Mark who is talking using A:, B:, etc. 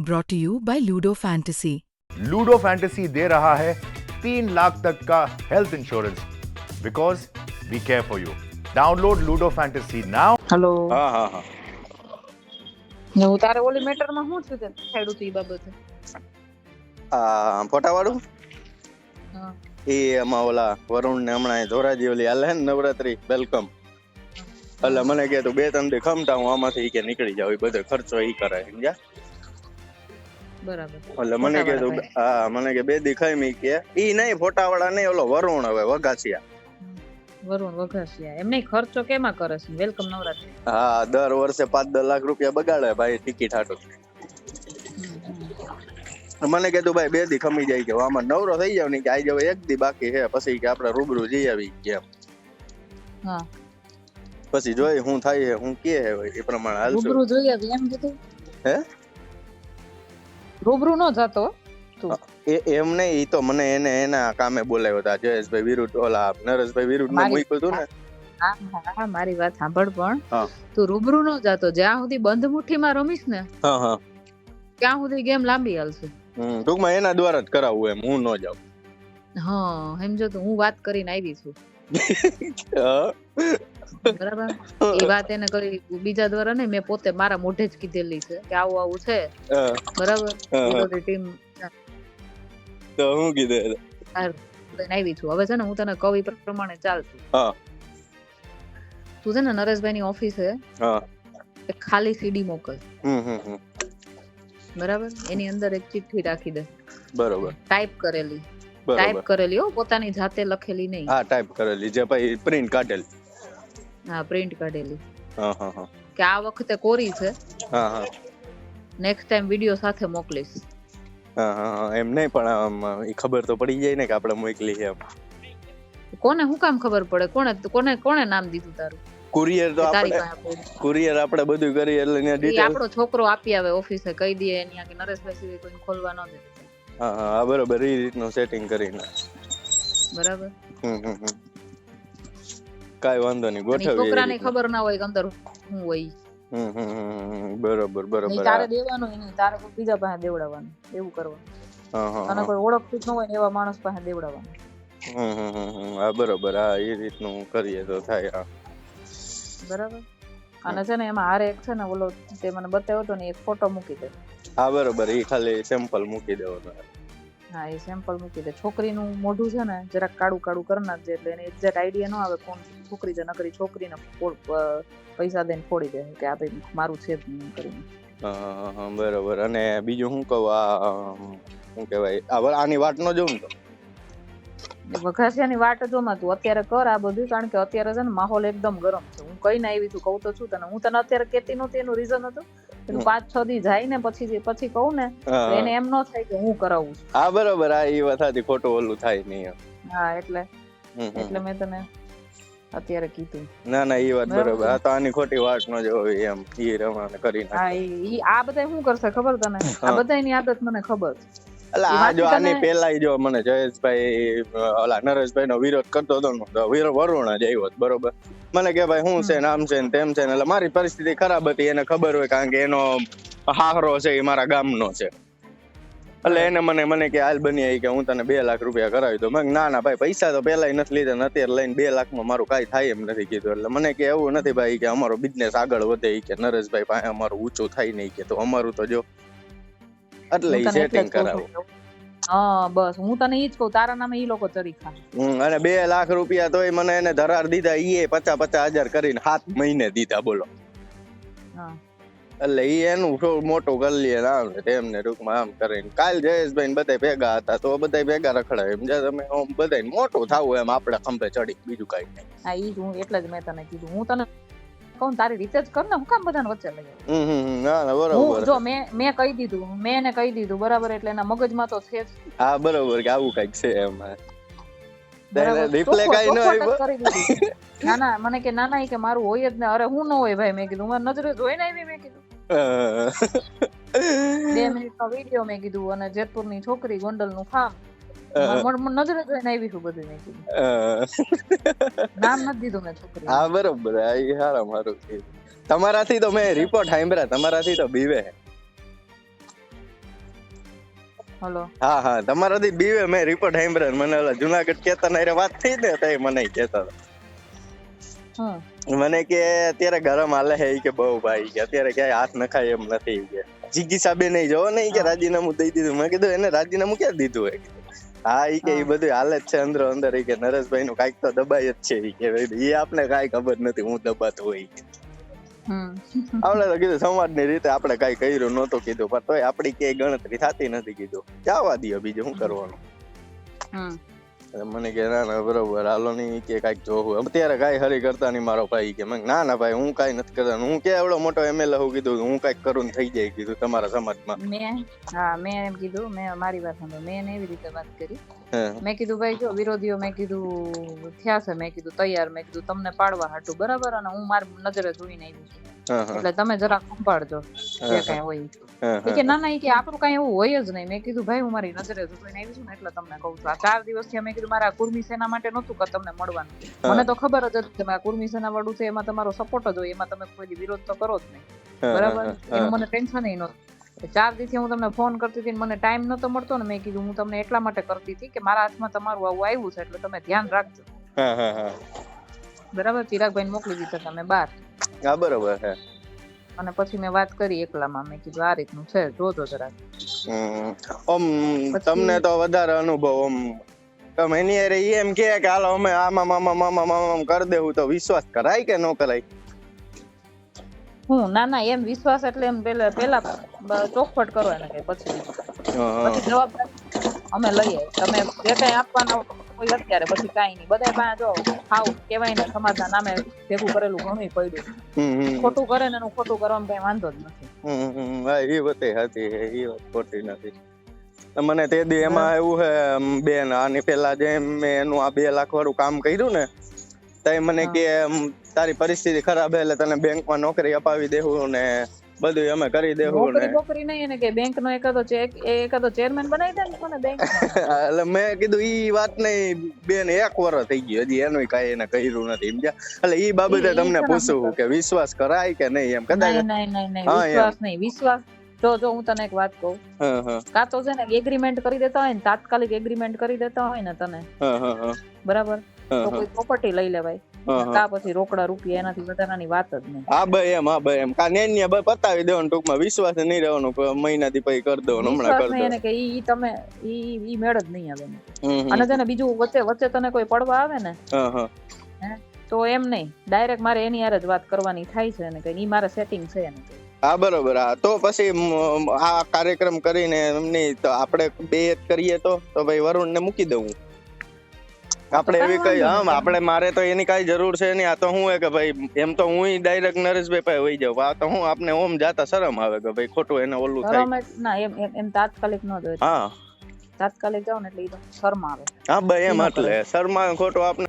A: brought to you by Ludo Fantasy.
B: Ludo Fantasy दे रहा है तीन लाख तक का health insurance because we care for you download Ludo Fantasy now
C: hello
D: હા હા હા
C: ને હું તારે ઓલી મેટરમાં શું થયું તે ખેડૂત ઈ બાબતે
D: આ ફોટાવાળું
C: હા
D: એ એમાં ઓલા વરુણ ને હમણાં ધોરાજી ઓલી હાલે ને નવરાત્રી વેલકમ એટલે મને કે તું બે ત્રણ દી ખમતા હું આમાંથી ઈ કે નીકળી જાવ ઈ બધો ખર્ચો ઈ કરે સમજ્યા
C: બરાબર.
D: એટલે મને કે તું હા મને કે બે દી મી કે. ઈ નહીં ફોટાવાળા નહીં ઓલો વરુણ હવે વગાસિયા
C: વરુણ વઘાસિયા. એમને ખર્ચો કેમાં કરે છે? વેલકમ નવરાત્રી.
D: હા દર વર્ષે પાંચ દસ લાખ રૂપિયા બગાડે ભાઈ ટિકિટ હાટું. મને કીધું ભાઈ બે દી ખમી જાય કે આમાં નવરો થઈ જાવ ને કે આઈ હવે એક દી બાકી છે પછી કે આપણે રૂબરૂ જઈ આવી કે
C: હા.
D: પછી જોઈ હું થાય હું કે હે એ પ્રમાણે હાલશું.
C: રૂબરૂ જોઈ આવી એમ કીધું?
D: હે?
C: રૂબરૂ નો જતો
D: એ એમ નહીં ઈ તો મને એને એના કામે બોલાવ્યો હતા જયેશભાઈ વિરુદ્ધ ઓલા નરેશભાઈ વિરુદ્ધ ને મૂક્યું હતું ને.
C: હા મારી વાત સાંભળ પણ. તું રૂબરૂ નો જાતો જ્યાં સુધી બંધ મુઠ્ઠીમાં રમીશ ને
D: હા હા.
C: ત્યાં સુધી ગેમ લાંબી હાલશે.
D: ટૂંકમાં એના દ્વારા જ કરાવવું એમ હું ન જાઉં.
C: હા સમજો તો હું વાત કરીને આવી છું.
D: હા.
C: બરાબર? એ વાત એને કરી બીજા દ્વારા નહીં મેં પોતે મારા મોઢે જ કીધેલી છે કે આવું આવું છે. બરાબર? ટીમ
D: તો હું કીધું?
C: આવી છું. હવે છે ને હું તને કવિ પ્રમાણે ચાલશું તું છે ને નરેશભાઈ ની ઓફિસે
D: હા.
C: એક ખાલી સીડી મોકલ. બરાબર? એની અંદર એક ચિઠ્ઠી રાખી દે.
D: બરોબર.
C: ટાઈપ કરેલી. ટાઈપ કરેલી હો પોતાની જાતે લખેલી નહીં.
D: હા ટાઈપ કરેલી. જે ભાઈ પ્રિન્ટ કાઢેલ.
C: હા પ્રિન્ટ કાઢેલી.
D: હા હા હા.
C: કે આ વખતે કોરી છે.
D: હા હા.
C: નેક્સ્ટ ટાઈમ વીડિયો સાથે મોકલીશ.
D: હા હા હા. એમ નહીં પણ એ ખબર તો પડી જાય ને કે આપણે મોકલી છે
C: કોને હું કામ ખબર પડે? કોને કોને કોને નામ દીધું તારું?
D: કુરિયર તો આપણે કુરિયર આપણે બધું કરીએ એટલે
C: ને
D: ડિટેલ
C: આપણો છોકરો આપી આવે ઓફિસે કહી દે એની કે નરેશભાઈ સિવાય કોઈને ખોલવા ન દે.
D: હા હા. બરોબર એ રીતનું સેટિંગ કરીને.
C: બરાબર?
D: હમ હમ. કાંઈ વાંધો નહીં
C: અને
D: ગોઠવીએ
C: છોકરાને ખબર ના હોય કે અંદર શું હોય.
D: બરોબર બરોબર
C: તારે દેવાનું નહીં તારે કોઈ બીજા પાસે દેવડાવવાનું એવું કરવાનું.
D: હા, હા,
C: કોઈ ઓળખતું ન હોય ને એવા માણસ પાસે દેવડાવવાનું.
D: હા બરોબર હા એ રીતનું કરીએ તો થાય હા.
C: બરાબર? અને છે ને એમાં હારે એક છે ને ઓલો તે મને બતાવ્યો હતો ને એક ફોટો મૂકી દે.
D: હા બરોબર એ ખાલી સેમ્પલ મૂકી દેવાનું.
C: હા એ સેમ્પલ મૂકી દે. છોકરીનું મોઢું છે ને જરાક કાળું કાળું કરી નાખજે એટલે એને એક્ઝેક્ટ આઈડિયા ન આવે કોણ છોકરી છે નકરી છોકરીને પૈસા દઈને ફોડી દે કે આ ભાઈ મારું છે કરીને.
D: બરોબર. અને બીજું શું કહું આ શું કહેવાય આની વાત ન જોઉં તો?
C: વઘાસિયાની વાટ જોમાં તું અત્યારે કર આ બધું કારણ કે અત્યારે છે ને માહોલ એકદમ ગરમ છે. હું કઈ આવી છું કહું તો છું તને. હું તને અત્યારે કેતી નહોતી એનું રીઝન હતું?
D: હમ.
C: પાંચ છ દી જાય ને પછી પછી કહું ને એને એમ ન થાય કે હું કરાવું છું
D: હા બરોબર આ એ વાત હતી ખોટું ઓલું થાય નહીં
C: હા એટલે. એટલે મેં તને અત્યારે કીધું
D: ના ના એ વાત
C: બરોબર.
D: આ તો આની ખોટી વાત ન જોવી એમ ઈ રમાને કરી નાખે
C: હા ઈ આ બધા શું કરશે ખબર તને આ. બધાની આદત મને ખબર છે.
D: જો આની પહેલા જો મને જયેશભાઈ ઓલા નરેશભાઈ નો વિરોધ કરતો હતો ને વરુણ જ આવ્યો બરોબર? મને કે ભાઈ શું છે ને આમ છે ને તેમ છે ને એટલે મારી પરિસ્થિતિ ખરાબ હતી એને ખબર હોય કારણ કે એનો હાહરો છે એ મારા ગામનો છે. એટલે એને મને મને કે હાલ બની કે હું તને બે લાખ રૂપિયા કરાવી દઉં. મેં ના ના ભાઈ પૈસા તો પેલા નથી લીધા ને અત્યારે લઈને બે લાખમાં મારું કાંઈ થાય એમ નથી કીધું. એટલે મને કે એવું નથી ભાઈ કે અમારો બિઝનેસ આગળ વધે કે નરેશભાઈ પાસે અમારું ઊંચું થાય નહીં કે તો અમારું તો જો એટલે
C: એ
D: ઈ સેટિંગ કરાવું.
C: હા બસ. હું તને ઈ જ કહું તારા નામે ઈ લોકો ચરી ખા
D: હમ, અને બે લાખ રૂપિયા તોય મને એને ધરાર દીધા ઈ પચાસ પચાસ હજાર કરીને સાત મહિને દીધા બોલો.
C: હા.
D: એટલે ઈ એનું થોડું મોટું કરી લે આમ તેમને ટૂંકમાં આમ કરીને. કાલ જયેશભાઈ બધા ભેગા હતા તો બધા ભેગા રખડાય. એમ તમે બધા મોટું થાવું એમ આપણે ખંભે ચડી બીજું કઈ નહીં.
C: હા ઈ જ હું એટલે જ મેં તને કીધું. હું તને કહું તારી રીતે જ કર ને હું કામ બધાને વચ્ચે લઈ આવું? જો મેં મેં કહી દીધું મેં એને કહી દીધું બરાબર એટલે એના મગજમાં તો છે જ.
D: હા બરાબર કે આવું કંઈક છે એમ. ન.
C: ના ના મને કે ના ના કે મારું હોય જ ને અરે હું ન હોય ભાઈ મેં કીધું. મારી નજરે જોઈને આવી મેં કીધું. બે મિનિટ નો વીડિયો મેં કીધું અને જેતપુરની છોકરી ગોંડલનું ફાર્મ. નજરે જોઈને આવી છું બધું નામ નથી દીધું મેં છોકરી
D: હા બરોબર. હા હારા મારું તમારાથી તો મેં રિપોર્ટ સાંભળ્યા તમારાથી તો બીવે.
C: હલો.
D: હા હા તમારાથી બીવે મેં રિપોર્ટ સાંભળ્યા. મને ઓલા જુનાગઢ કેતા હારે વાત થઈ ને તો મને કેતા હતા. મને કે અત્યારે ગરમ હાલે છે કે બહુ ભાઈ. કે અત્યારે ક્યાંય હાથ નખાય એમ નથી. કે જીગી સાબે નહીં જોવો નહીં કે રાજીનામું દઈ દીધું. મેં કીધું એને રાજીનામું ક્યાં દીધું? હે હા ઈ કે ઈ બધું હાલે જ છે અંદર અંદર. ઈ કે નરેશભાઈ નું કાઈક તો દબાય જ છે ઈ કે. ઈ આપને કાઈ ખબર નથી હું દબાતો હોય આપણે તો કીધું સમાજની રીતે આપણે કઈ કર્યું નહોતું કીધું પણ તોય આપણી ક્યાંય ગણતરી થતી નથી કીધું. જવા દઈએ બીજું શું કરવાનું? મને કે ના ના બરોબર હાલો નહીં કે કાંઈક જોવું. અત્યારે કાંઈ હરી કરતા નહીં મારો ભાઈ કે મેં ના ના ભાઈ હું કાંઈ નથી કરતા. હું કે એવડો મોટો એમએલએ હું કીધું હું કાંઈક કરું થઈ જાય કીધું તમારા સમાજમાં.
C: મેં હા મેં એમ કીધું મેં મારી વાત સાંભળો મેં એને એવી રીતે વાત કરી. મેં કીધું ભાઈ જો વિરોધીઓ મેં કીધું થયા છે મેં કીધું તૈયાર મેં કીધું તમને પાડવા હાટું બરાબર? અને હું મારી નજરે જોઈને આવી છું. એટલે તમે જરાક સંભાળજો જે કઈ હોય કે ના ના કે આપણું કઈ એવું હોય જ નહીં. મેં કીધું ભાઈ હું મારી નજરે જોઈને આવી છું ને એટલે તમને કહું છું. આ ચાર દિવસથી મેં કીધું મારા કુર્મી સેના માટે નહોતું કે તમને મળવાનું. મને તો ખબર જ હતી તમે આ કુર્મી સેના વાળું છે એમાં તમારો સપોર્ટ જ હોય. એમાં તમે કોઈ વિરોધ તો કરો જ નહીં. બરાબર? એનું મને ટેન્શન નહોતું. ચાર દિવસથી હું તમને ફોન કરતી હતી મને ટાઈમ નતો મળતો ને મેં કીધું હું તમને એટલા માટે કરતી હતી કે મારા હાથમાં તમારું આવું આવ્યું છે એટલે તમે ધ્યાન રાખજો. બરાબર? ચિરાગભાઈ મોકલી દીધા તમે બાર
D: હા બરોબર છે
C: અને પછી મેં વાત કરી એકલામાં મેં કીધું આ રીતનું છે જોજો
D: જરા. ઓમ તમને તો વધારે અનુભવ ઓમ તમે એની હારે એમ કે કે હાલો અમે આમાં મામા મામા મામા કરી દેવું તો વિશ્વાસ કરાય કે ન કરાય?
C: હું? ના ના એમ વિશ્વાસ એટલે એમ પેલા પેલા ચોખવટ કરો એને કે પછી.
D: જવાબ
C: પછી જવાબદારી અમે લઈએ. તમે જે કઈ આપવાના હોય અત્યારે. પછી કાંઈ નહીં. બધા પાસે જો હાવ કેવાય ને સમાજના નામે ભેગું કરેલું ઘણું પડ્યું. ખોટું કરે ને એનું ખોટું કરવામાં કઈ વાંધો જ નથી.
D: એ વાત હતી. એ વાત ખોટી નથી. મને તે દી એમાં એવું હે બેન આની પેલા જે મેં એનું આ બે લાખ વાળું કામ કર્યું ને તઈ મને કે તારી પરિસ્થિતિ ખરાબ હે એટલે તને બેંકમાં નોકરી અપાવી દેવું ને બધું અમે કરી દેવું ને
C: નોકરી નહીં એને કે બેંક નો એકાદો ચેક એકાદો ચેરમેન બનાવી દે ને બેંક
D: એટલે મેં કીધું ઈ વાત નહીં બેન એક વર્ષ થઈ ગયું હજી એનું કાંઈ એને કર્યું નથી સમજ્યા એટલે ઈ બાબતે તમને પૂછું કે વિશ્વાસ કરાય કે નહીં એમ કદાચ
C: નહીં નહીં નહીં. વિશ્વાસ નહીં વિશ્વાસ. જો જો હું તને એક વાત કહું. કાં તો છે ને એગ્રીમેન્ટ કરી દેતા હોય ને તાત્કાલિક એગ્રીમેન્ટ કરી દેતા હોય ને તને. બરાબર? તો કોઈ પ્રોપર્ટી લઈ લેવાય. કા પછી રોકડા રૂપિયા એનાથી વધારાની વાત જ નહીં.
D: હા ભાઈ એમ હા ભાઈ એમ. કા નેન્યા ભાઈ પતાવી દેવાનું ટૂંકમાં. વિશ્વાસ નહીં રહેવાનું મહિના મહિનાથી પછી કરી દેવાનું હમણાં કરી દેવાનું.
C: કે ઈ તમે ઈ ઈ મેળ જ નહીં આવે. અને તને બીજું વચ્ચે વચ્ચે તને કોઈ પડવા આવે ને
D: હા
C: તો એમ નહીં. ડાયરેક્ટ મારે એની હારે જ વાત કરવાની થાય છે ને કે ઈ મારે સેટિંગ છે ને
D: હા બરોબર. હા તો પછી આ કાર્યક્રમ કરીને એમની તો આપણે બે કરીએ તો તો ભાઈ વરુણ ને મૂકી દઉં આપણે એવી
C: કઈ વાંધો
D: આપણે મારે તો એની કઈ જરૂર છે નહીં. આ તો હું કે ભાઈ એમ તો હું ડાયરેક્ટ નરેશભાઈ પાસે વહી જાઉં. આ તો હું આપને ઓમ જાતા શરમ આવે કે ભાઈ ખોટું એને ઓલું થાય.
C: ના એમ એમ- તાત્કાલિક ન જોઈએ
D: હા.
C: તાત્કાલિક જાવ ને એટલે શરમ આવે.
D: હા ભાઈ
C: એમ
D: એટલે. શર્મા ખોટું આપને